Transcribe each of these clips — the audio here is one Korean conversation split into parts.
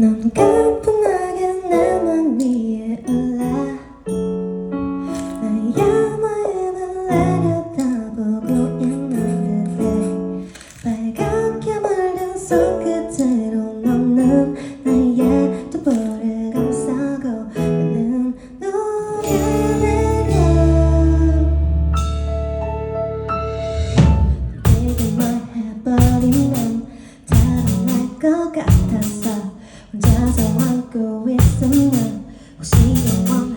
넌 가뿐하게 나만 위에 올라. 나의 마음을 내려다보고 있는데 빨갛게 말린 손끝으로 너는 나의 두볼을 감싸고 나는 녹아내려 내게 말해버리면 달아날 것 같아서 혼자서 안고 있으면 혹시 영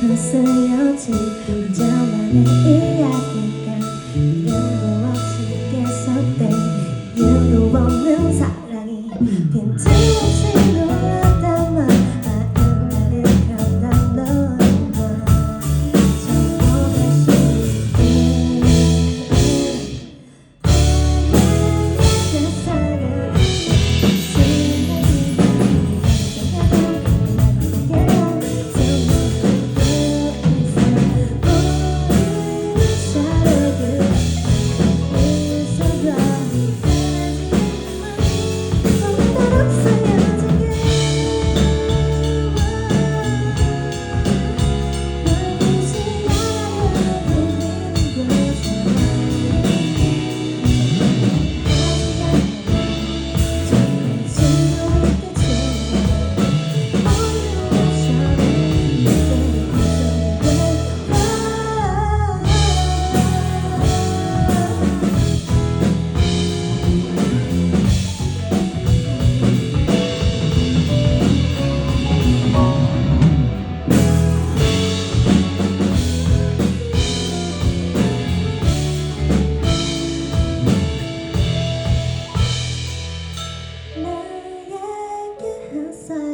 언제부터 쓰여진 혼자만의 이야기가 이유도 없이 계속돼 이유도 없는 사랑이 빈틈없이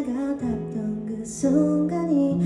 햇살가 닿던 그 순간이